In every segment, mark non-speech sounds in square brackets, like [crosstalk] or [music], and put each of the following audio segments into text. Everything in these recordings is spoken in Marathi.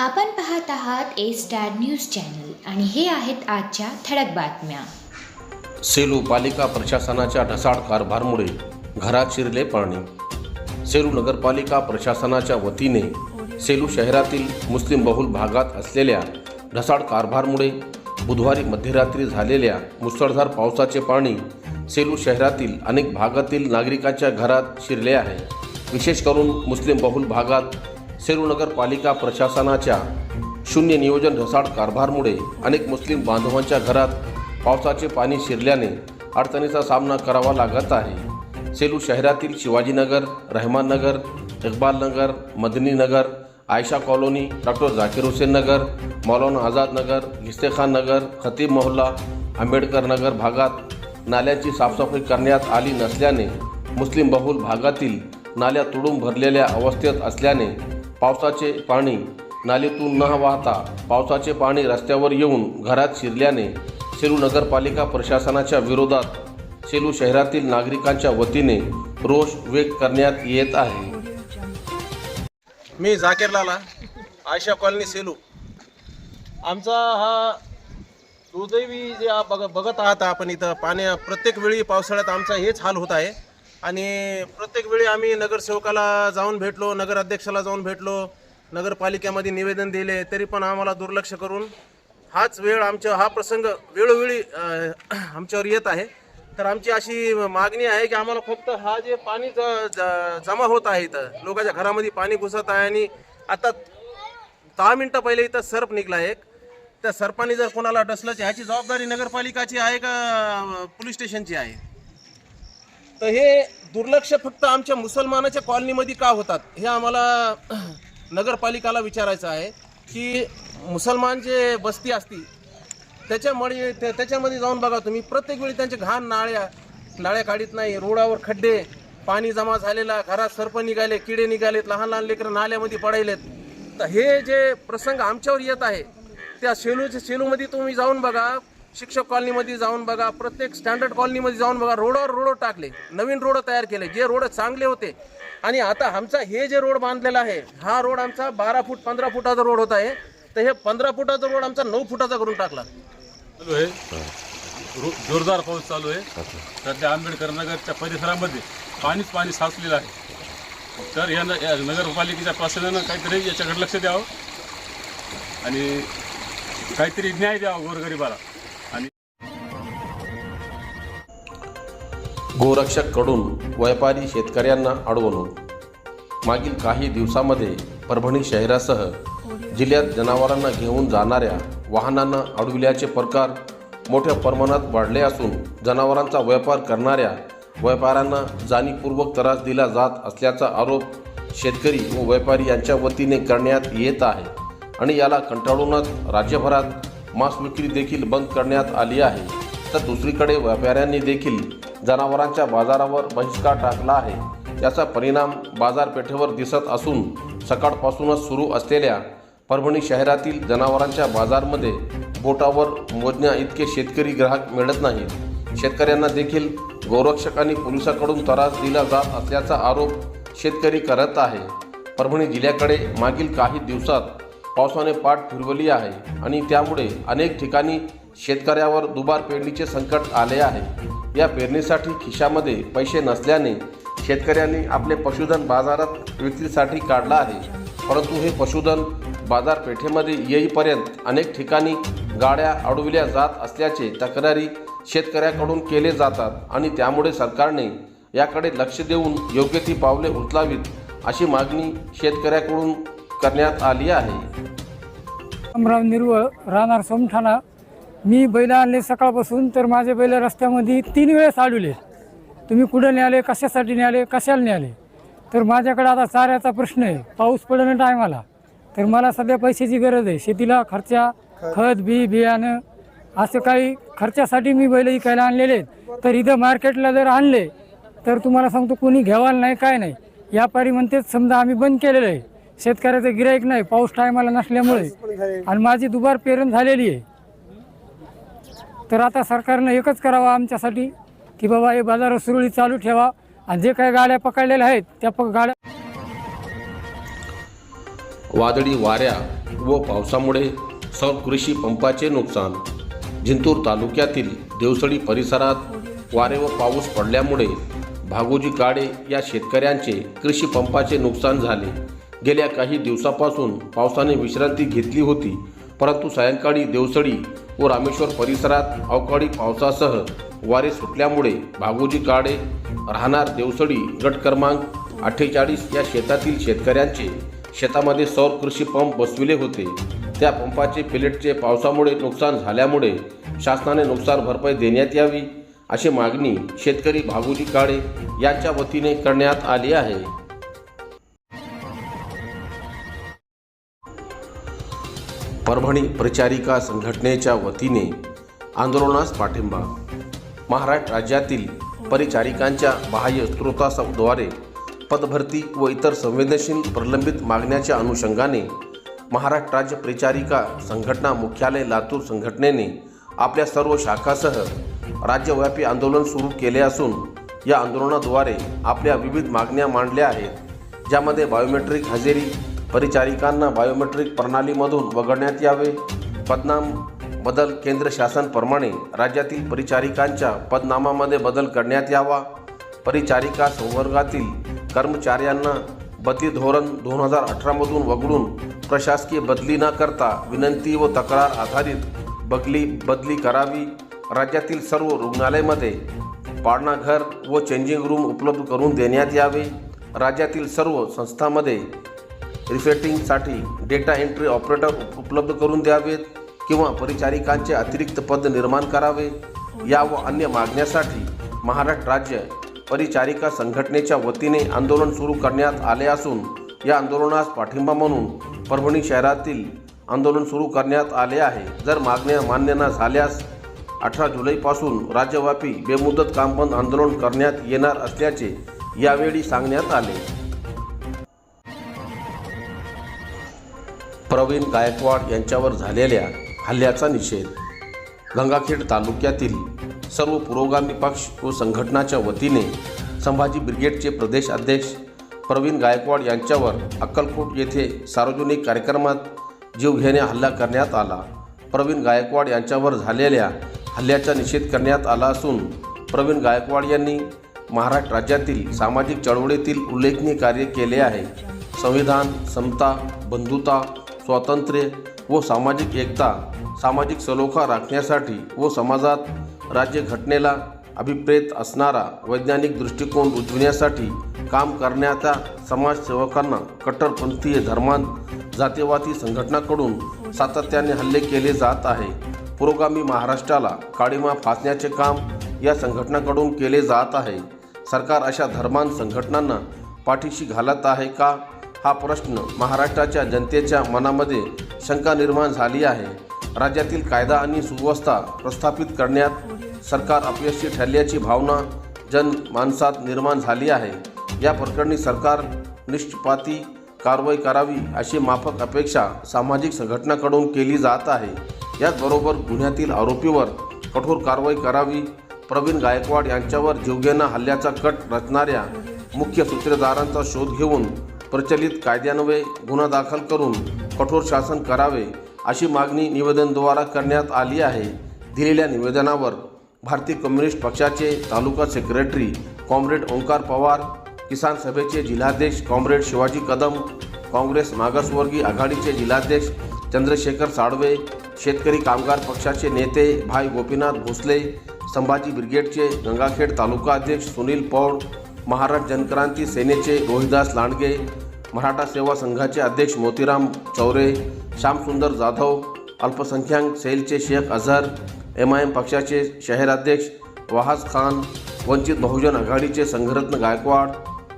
आपण पाहत आहात ए स्टार न्यूज चॅनल आणि हे आहेत आजच्या ठळक बातम्या. सेलू पालिका प्रशासनाच्या ढसाळ कारभारमुळे घरात शिरले पाणी. सेलू नगरपालिका प्रशासनाच्या वतीने सेलू शहरातील मुस्लिम बहुल भागात असलेल्या ढसाळ कारभारमुळे बुधवारी मध्यरात्री झालेल्या मुसळधार पावसाचे पाणी सेलू शहरातील अनेक भागातील नागरिकांच्या घरात शिरले आहे. विशेष करून मुस्लिम बहुल भागात सेलू नगरपालिका प्रशासनाच्या शून्य नियोजन ढसाळ कारभारमुळे अनेक मुस्लिम बांधवांच्या घरात पावसाचे पाणी शिरल्याने अडचणीचा सामना करावा लागत आहे. सेलू शहरातील शिवाजीनगर रहमाननगर इक्बालनगर मदनीनगर आयशा कॉलोनी डॉक्टर झाकीर हुसेन नगर मौलाना आझाद नगर घिस्तेखान नगर खतीब मोहल्ला आंबेडकर नगर भागात नाल्याची साफसफाई करण्यात आली नसल्याने मुस्लिम बहुल भागातील नाल्या तुडूंब भरलेल्या अवस्थेत असल्याने पावसाचे पाणी नालीतून न वाहता पावसाचे पाणी रस्त्यावर येऊन घरात शिरल्याने सेलू नगरपालिका प्रशासनाच्या विरोधात सेलू शहरातील नागरिकांच्या वतीने रोष व्यक्त करण्यात येत आहे. मी झाकीर लाला आयशा कॉलनी सेलू. आमचा हा दुर्दैवी जे बघ बघत आहात आपण इथं पाण्या प्रत्येक वेळी पावसाळ्यात आमचा हेच हाल होत आहे. आणि प्रत्येक वेळी आम्ही नगरसेवकाला जाऊन भेटलो नगराध्यक्षाला जाऊन भेटलो नगरपालिकेमध्ये निवेदन दिले तरी पण आम्हाला दुर्लक्ष करून हाच वेळ आमच्या हा प्रसंग वेळोवेळी [clears throat] आमच्यावर येत आहे. तर आमची अशी मागणी आहे की आम्हाला फक्त हा जे पाणी ज- ज- जमा होत आहे इथं लोकांच्या घरामध्ये पाणी घुसत आहे आणि आता दहा मिनटं पहिले इथं सर्प निघला एक. त्या सर्पाने जर कोणाला डसलं ह्याची जबाबदारी नगरपालिकाची आहे का पोलीस स्टेशनची आहे? तर हे दुर्लक्ष फक्त आमच्या मुसलमानाच्या कॉलनीमध्ये का होतात हे आम्हाला [clears throat] नगरपालिकाला विचारायचं आहे की मुसलमान जे बस्ती असती त्याच्यामुळे त्या- त्याच्यामध्ये जाऊन बघा तुम्ही. प्रत्येक वेळी त्यांचे घाण नाळ्या नाळ्या काढीत नाही रोडावर खड्डे पाणी जमा झालेला घरात सर्प निघाले किडे निघालेत लहान लहान लेकरं नाल्यामध्ये पडायलेत. तर हे जे प्रसंग आमच्यावर येत आहे त्या शेलूच्या शेलूमध्ये तुम्ही जाऊन बघा शिक्षक कॉलनीमध्ये जाऊन बघा प्रत्येक स्टँडर्ड कॉलनीमध्ये जाऊन बघा रोडवर रोड टाकले नवीन रोड तयार केले जे रोड चांगले होते. आणि आता आमचा हे जे रोड बांधलेला आहे हा रोड आमचा बारा फूट पंधरा फुटाचा रोड होता आहे तर हे पंधरा फुटाचा रोड आमचा नऊ फुटाचा करून टाकला. चालू आहे. रो- जोरदार पाऊस चालू आहे. सध्या आंबेडकर नगरच्या परिसरामध्ये पाणीच पाणी साचलेलं आहे. तर या न- या नगरपालिकेच्या प्रशासनानं काहीतरी याच्याकडे लक्ष द्यावं. आणि काहीतरी न्याय द्यावा गोरगरिबाला. गोरक्षककडून व्यापारी शेतकऱ्यांना अडवणूक. मागील काही दिवसामध्ये परभणी शहरासह जिल्ह्यात जनावरांना घेऊन जाणाऱ्या वाहनांना अडविल्याचे प्रकार मोठ्या प्रमाणात वाढले असून जनावरांचा व्यापार करणाऱ्या व्यापाऱ्यांना जाणीवपूर्वक त्रास दिला जात असल्याचा आरोप शेतकरी व व्यापारी यांच्या वतीने करण्यात येत आहे आणि याला कंटाळूनच राज्यभरात मांस विक्री देखील बंद करण्यात आली आहे. तर दुसरीकडे व्यापाऱ्यांनी देखील जनावरांच्या बाजारावर बहिष्कार टाकला आहे. याचा परिणाम बाजारपेठेवर दिसत असून सकाळपासूनच सुरू असलेल्या परभणी शहरातील जनावरांच्या बाजारमध्ये बोटावर मोजण्या इतके शेतकरी ग्राहक मिळत नाहीत. शेतकऱ्यांना देखील गोरक्षक आणि पोलिसांकडून त्रास दिला जात असल्याचा आरोप शेतकरी करत आहे. परभणी जिल्ह्याकडे मागील काही दिवसात पावसाने पाठ फिरवली आहे आणि त्यामुळे अनेक ठिकाणी शेतकऱ्यावर दुबार पेरणीचे संकट आले आहे. या पेरणीसाठी खिशामध्ये पैसे नसल्याने शेतकऱ्यांनी आपले पशुधन बाजारात विक्रीसाठी काढला आहे. परंतु हे पशुधन बाजारपेठेमध्ये येईपर्यंत अनेक ठिकाणी गाड्या अडविल्या जात असल्याचे तक्रारी शेतकऱ्याकडून केले जातात आणि त्यामुळे सरकारने याकडे लक्ष देऊन योग्य ती पावले उचलावीत अशी मागणी शेतकऱ्याकडून करण्यात आली आहे. रामराव निर्वळ राहणार सोमठाणा मी बैल आणले सकाळपासून तर माझे बैल रस्त्यामध्ये तीन वेळेस अडवले तुम्ही कुठं न्याले कशासाठी न्याले कशाला न्याले तर माझ्याकडे आता चाऱ्याचा प्रश्न आहे. पाऊस पडणं टायमाला तर मला सध्या पैशाची गरज आहे. शेतीला खर्चा खत बी बियाणं असं काही खर्चासाठी मी बैल विकायला आणलेले आहेत. तर इथं मार्केटला जर आणले तर तुम्हाला सांगतो कोणी घ्यावाला नाही काय नाही. व्यापारी म्हणतेच समजा आम्ही बंद केलेलं आहे. शेतकऱ्याचं गिराईक नाही. पाऊस टायमाला नसल्यामुळे. आणि माझी दुबार पेरण झालेली आहे. तर आता सरकारनं एकच करावं आमच्यासाठी की बाबा हे बाजार सुरळीत चालू ठेवा आणि जे काही गाड्या पकडलेल्या आहेत त्या प गाड्या वादळी वाऱ्या व पावसामुळे सौर कृषी पंपाचे नुकसान. जिंतूर तालुक्यातील देवसळी परिसरात वारे व पाऊस पडल्यामुळे भागोजी काळे या शेतकऱ्यांचे कृषी पंपाचे नुकसान झाले. गेल्या काही दिवसापासून पावसाने विश्रांती घेतली होती. परंतु सायंकाळी देवसडी व रामेश्वर परिसरात अवकाळी पावसासह वारे सुटल्यामुळे भागोजी काळे राहणार देवसडी गट क्रमांक अठ्ठेचाळीस या शेतातील शेतकऱ्यांचे शेतामध्ये सौर कृषी पंप बसविले होते. त्या पंपाचे प्लेटचे पावसामुळे नुकसान झाल्यामुळे शासनाने नुकसान भरपाई देण्यात यावी अशी मागणी शेतकरी भागोजी काळे यांच्या वतीने करण्यात आली आहे. परभणी परिचारिका संघटनेच्या वतीने आंदोलनास पाठिंबा. महाराष्ट्र राज्यातील परिचारिकांच्या बाह्य स्त्रोतासद्वारे पदभरती व इतर संवेदनशील प्रलंबित मागण्याच्या अनुषंगाने महाराष्ट्र राज्य परिचारिका संघटना मुख्यालय लातूर संघटनेने आपल्या सर्व शाखासह राज्यव्यापी आंदोलन सुरू केले असून या आंदोलनाद्वारे आपल्या विविध मागण्या मांडल्या आहेत ज्यामध्ये बायोमेट्रिक हजेरी परिचारिकांना बायोमेट्रिक प्रणालीमधून वगळण्यात यावे. पदनाम बदल केंद्र शासनप्रमाणे राज्यातील परिचारिकांच्या पदनामामध्ये बदल करण्यात यावा. परिचारिका संवर्गातील कर्मचाऱ्यांना बदली धोरण दोन हजार अठरामधून वगळून प्रशासकीय बदली न करता विनंती व तक्रार आधारित बदली बदली करावी. राज्यातील सर्व रुग्णालयामध्ये पाळणाघर व चेंजिंग रूम उपलब्ध करून देण्यात यावे. राज्यातील सर्व संस्थांमध्ये रिफेटिंगसाठी डेटा एंट्री ऑपरेटर उपलब्ध करून द्यावेत किंवा परिचारिकांचे अतिरिक्त पद निर्माण करावे या व अन्य मागण्यासाठी महाराष्ट्र राज्य परिचारिका संघटनेच्या वतीने आंदोलन सुरू करण्यात आले असून या आंदोलनास पाठिंबा म्हणून परभणी शहरातील आंदोलन सुरू करण्यात आले आहे. जर मागण्या मान्य न झाल्यास अठरा जुलैपासून राज्यव्यापी बेमुदत कामबंद आंदोलन करण्यात येणार असल्याचे यावेळी सांगण्यात आले. प्रवीण गायकवाड यांच्यावर झालेल्या हल्ल्याचा निषेध. गंगाखेड तालुक्यातील सर्व पुरोगामी पक्ष व संघटनाच्या वतीने संभाजी ब्रिगेडचे प्रदेश अध्यक्ष प्रवीण गायकवाड यांच्यावर अक्कलकोट येथे सार्वजनिक कार्यक्रमात जीवघेण्या हल्ला करण्यात आला. प्रवीण गायकवाड यांच्यावर झालेल्या हल्ल्याचा निषेध करण्यात आला असून प्रवीण गायकवाड यांनी महाराष्ट्र राज्यातील सामाजिक चळवळीतील उल्लेखनीय कार्य केले आहे. संविधान समता बंधुता स्वातंत्र्य व सामाजिक एकता सामाजिक सलोखा राखण्यासाठी व समाजात राज्यघटनेला अभिप्रेत असणारा वैज्ञानिक दृष्टिकोन उजविण्यासाठी काम करण्याच्या समाजसेवकांना कट्टरपंथीय धर्मांत जातीवादी संघटनाकडून सातत्याने हल्ले केले जात आहे. पुरोगामी महाराष्ट्राला काळीमा फासण्याचे काम या संघटनाकडून केले जात आहे. सरकार अशा धर्मांत संघटनांना पाठीशी घालत आहे का? हा प्रश्न महाराष्ट्राच्या जनतेच्या मनामध्ये शंका निर्माण झाली आहे. राज्यातील कायदा आणि सुव्यवस्था प्रस्थापित करण्यात सरकार अपयशी ठरल्याची भावना जनमानसात निर्माण झाली आहे. या प्रकरणी सरकार निष्ठपाती कारवाई करावी अशी माफक अपेक्षा सामाजिक संघटनाकडून केली जात आहे. याचबरोबर गुन्ह्यातील आरोपीवर कठोर कारवाई करावी. प्रवीण गायकवाड यांच्यावर जीवघेणा हल्ल्याचा कट रचणाऱ्या मुख्य सूत्रधारांचा शोध घेऊन प्रचलित कायद्यान्वये गुन्हा दाखल करून कठोर शासन करावे अशी मागणी निवेदनद्वारा करण्यात आली आहे. दिलेल्या निवेदनावर भारतीय कम्युनिस्ट पक्षाचे तालुका सेक्रेटरी कॉम्रेड ओंकार पवार किसान सभेचे जिल्हाध्यक्ष कॉम्रेड शिवाजी कदम काँग्रेस मागासवर्गीय आघाडीचे जिल्हाध्यक्ष चंद्रशेखर साळवे शेतकरी कामगार पक्षाचे नेते भाई गोपीनाथ भोसले संभाजी ब्रिगेडचे गंगाखेड तालुका अध्यक्ष सुनील पौड महाराष्ट्र जनक्रांती सेनेचे रोहिदास लांडगे मराठा सेवा संघाचे अध्यक्ष मोतीराम चौरे श्यामसुंदर जाधव अल्पसंख्याक सेलचे Shaikh Azhar M I M पक्षाचे शहराध्यक्ष वहाज खान वंचित बहुजन आघाडीचे संघरत्न गायकवाड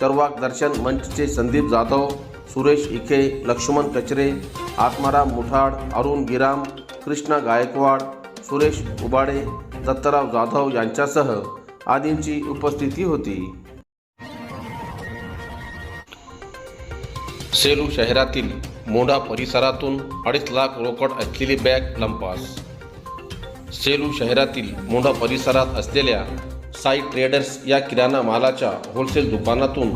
चरवाक दर्शन मंचचे संदीप जाधव सुरेश इखे लक्ष्मण कचरे आत्माराम मुठाड अरुण गिराम कृष्णा गायकवाड सुरेश उबाडे दत्तराव जाधव यांच्यासह आदींची उपस्थिती होती. सेलू शहरातील मोंढा परिसरातून अडीच लाख रोकड असलेली बॅग लंपास. सेलू शहरातील मोंढा परिसरात असलेल्या साई ट्रेडर्स या किराणा मालाच्या होलसेल दुकानातून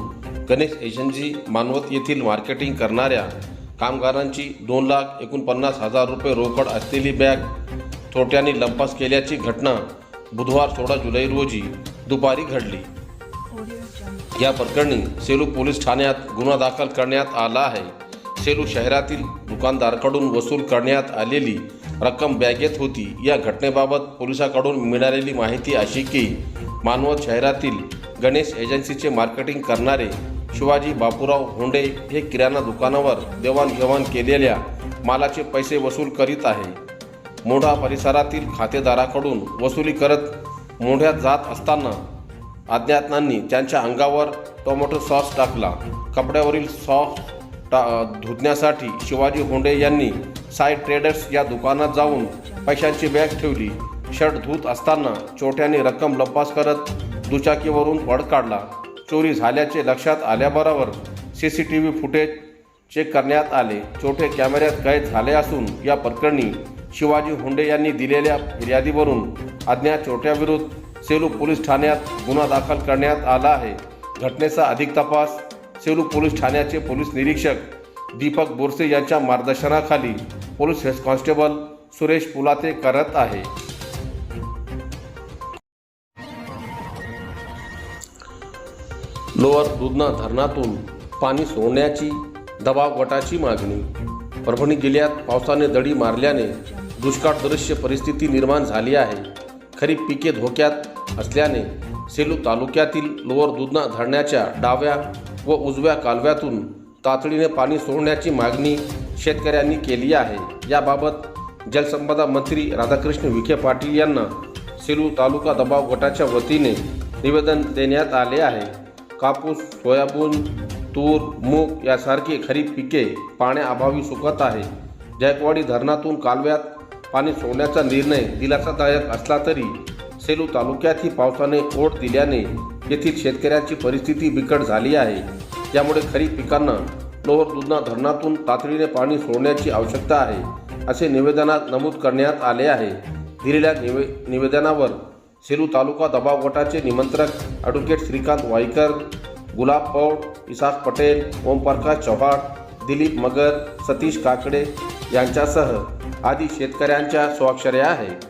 गणेश एजन्सी मानवत येथील मार्केटिंग करणाऱ्या कामगारांची दोन लाख एकोणपन्नास हजार रुपये रोकड असलेली बॅग थोट्याने लंपास केल्याची घटना बुधवार सोळा जुलै रोजी दुपारी घडली. या प्रकरणी सेलू पोलीस ठाण्यात गुन्हा दाखल करण्यात आला आहे. सेलू शहरातील दुकानदाराकडून वसूल करण्यात आलेली रक्कम बॅगेत होती. या घटनेबाबत पोलिसाकडून मिळालेली माहिती अशी की मानवत शहरातील गणेश एजन्सीचे मार्केटिंग करणारे शिवाजी बापूराव होंडे हे किराणा दुकानावर देवाणघेवाण केलेल्या मालाचे पैसे वसूल करीत आहे. मोढा परिसरातील खातेदाराकडून वसुली करत मोढ्यात जात असताना अज्ञातांनी त्यांच्या अंगावर टोमॅटो सॉस टाकला. कपड्यावरील सॉस टा धुतण्यासाठी शिवाजी होंडे यांनी साई ट्रेडर्स या दुकानात जाऊन पैशांची बॅग ठेवली. शर्ट धुत असताना चोट्याने रक्कम लंपास करत दुचाकीवरून वड काढला. चोरी झाल्याचे लक्षात आल्याबरोबर C C T V footage check करण्यात आले. चोटे कॅमेऱ्यात कैद झाले असून या प्रकरणी शिवाजी हुंडे यांनी दिलेल्या फिर्यादीवरून अज्ञात चोट्याविरुद्ध सेलू पोलीस ठाण्यात गुन्हा दाखल करण्यात आला आहे. घटनेचा अधिक तपास सेलू पोलीस ठाण्याचे पोलीस निरीक्षक दीपक बोरसे यांच्या मार्गदर्शनाखाली police head constable Suresh Pulate करत आहे. लोअर दुधना धरणातून पाणी सोडण्याची दबाव गटाची मागणी. परभणी जिल्ह्यात पावसाने दडी मारल्याने दुष्काळदृश्य परिस्थिती निर्माण झाली आहे. खरीप पिके धोक्यात असल्याने सेलू तालुक्यातील लोअर दुधना धरणाच्या डाव्या व उजव्या कालव्यातून तातडीने पाणी सोडण्याची मागणी शेतकऱ्यांनी केली आहे. याबाबत जलसंपदा मंत्री राधाकृष्ण विखे पाटील यांना सेलू तालुका दबाव गटाच्या वतीने निवेदन देण्यात आले आहे. कापूस सोयाबीन तूर मूग यासारखी खरीप पिके पाण्याअभावी सुकत आहे. जायकवाडी धरणातून कालव्यात पाणी सोडण्याचा निर्णय दिलासादायक असला तरी सेलू तालुक्यातही पावसाने ओढ दिल्याने येथील शेतकऱ्यांची परिस्थिती बिकट झाली आहे. यामुळे खरीप पिकांना लोहर दुधना धरणातून तातडीने पाणी सोडण्याची आवश्यकता आहे असे निवेदनात नमूद करण्यात आले आहे. दिलेल्या निवे निवेदनावर सेलू तालुका दबाव गटाचे निमंत्रक ॲडव्होकेट श्रीकांत वाईकर गुलाब पौड इसाक पटेल ओमप्रकाश चव्हाण दिलीप मगर सतीश काकडे यांच्यासह आदी शेतकऱ्यांच्या स्वाक्षऱ्या आहेत.